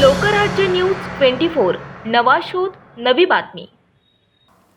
Lokrajya news twenty four. नवा शोध नवी बातमी.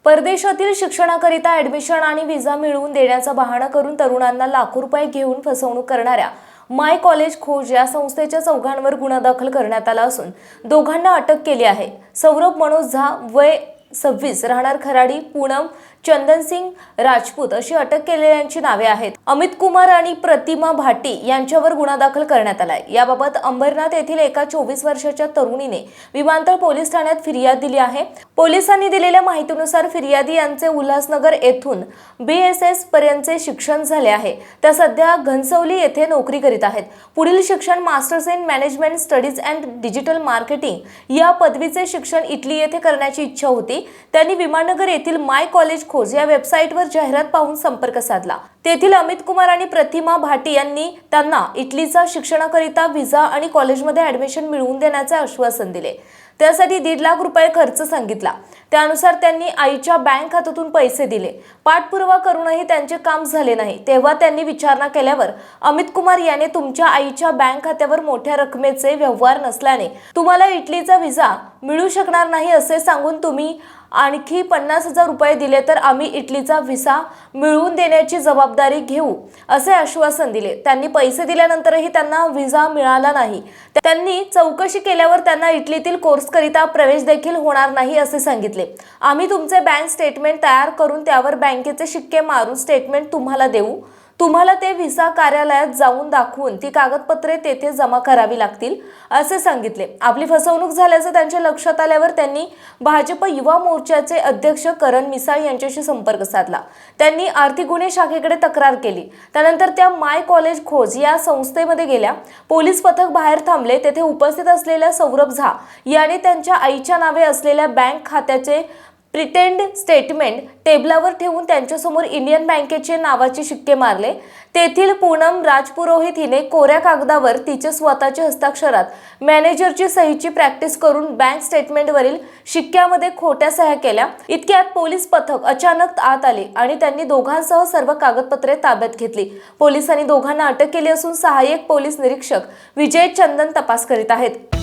परदेशातील शिक्षणाकरिता ॲडमिशन आणि व्हिसा मिळवून देण्याचा बहाणा करून तरुणांना लाखो रुपये घेऊन फसवणूक करणाऱ्या माय कॉलेज खोज या संस्थेच्या चौघांवर गुन्हा दाखल करण्यात आला असून दोघांना अटक केली आहे. सौरभ मनोज झा वय सव्वीस राहणार खराडी पूनम चंदनसिंग राजपूत अशी अटक केलेल्यांची नावे आहेत. अमित कुमार आणि प्रतिमा भाटी यांच्यावर गुन्हा दाखल करण्यात आलाय. याबाबत अंबरनाथ येथील एका चोवीस वर्षाच्या तरुणीने विमानतळ पोलीस ठाण्यात फिर्याद दिली आहे. पोलिसांनी दिलेल्या माहितीनुसार फिर्यादी यांचे उल्हासनगर येथून बी एस एस पर्यंतचे शिक्षण झाले आहे. त्या सध्या घनसवली येथे नोकरी करीत आहेत. पुढील शिक्षण masters in management studies and digital marketing या पदवीचे शिक्षण इटली येथे करण्याची इच्छा होती. त्यांनी विमाननगर येथील माय कॉलेज खोज या वेबसाईटवर जाहिरात पाहून संपर्क साधला. तेथील अमित कुमार आणि प्रतिमा भाटी यांनी त्यांना इटलीचा शिक्षणाकरिता व्हिसा आणि कॉलेजमध्ये ऍडमिशन मिळवून देण्याचे आश्वासन दिले. त्यासाठी दीड लाख रुपये खर्च सांगितला. त्यानुसार त्यांनी आईच्या बँक खात्यातून पैसे दिले. पाठपुरावा करूनही त्यांचे काम झाले नाही. तेव्हा त्यांनी विचारणा केल्यावर अमित कुमार याने तुमच्या आईच्या बँक खात्यावर मोठ्या रकमेचे व्यवहार नसल्याने तुम्हाला इटलीचा व्हिसा मिळू शकणार नाही असे सांगून तुम्ही आणखी पन्नास हजार रुपये दिले तर आम्ही इटलीचा व्हिसा मिळवून देण्याची जबाबदारी घेऊ असे आश्वासन दिले. त्यांनी पैसे दिल्यानंतरही त्यांना व्हिसा मिळाला नाही. त्यांनी चौकशी केल्यावर त्यांना इटलीतील कोर्सकरिता प्रवेश देखील होणार नाही असे सांगितले. आम्ही तुमचे बँक स्टेटमेंट तयार करून त्यावर बँकेचे शिक्के मारून स्टेटमेंट तुम्हाला देऊ. तुम्हाला ते व्हिसा कार्यालयात जाऊन दाखवून ती कागदपत्रे तेथे जमा करावी लागतील असे सांगितले. आपली फसवणूक झाल्याचं त्यांच्या लक्षात आल्यावर त्यांनी भाजप युवा मोर्चाचे अध्यक्ष करण मिसाळ यांच्याशी संपर्क साधला. त्यांनी आर्थिक गुन्हे शाखेकडे तक्रार केली. त्यानंतर त्या माय कॉलेज खोज या संस्थेमध्ये गेल्या. पोलीस पथक बाहेर थांबले. तेथे उपस्थित असलेल्या सौरभ झा याने त्यांच्या आईच्या नावे असलेल्या बँक खात्याचे प्रिटेंड स्टेटमेंट टेबलावर ठेवून त्यांच्यासमोर इंडियन बँकेचे नावाचे शिक्के मारले. तेथील पूनम राजपुरोहित हिने कोऱ्या कागदावर तिच्या स्वतःच्या हस्ताक्षरात मॅनेजरची सहीची प्रॅक्टिस करून बँक स्टेटमेंटवरील शिक्क्यामध्ये खोट्या सह्या केल्या. इतक्यात पोलीस पथक अचानक आत आले आणि त्यांनी दोघांसह सर्व कागदपत्रे ताब्यात घेतली. पोलिसांनी दोघांना अटक केली असून सहाय्यक पोलीस निरीक्षक विजय चंदन तपास करीत आहेत.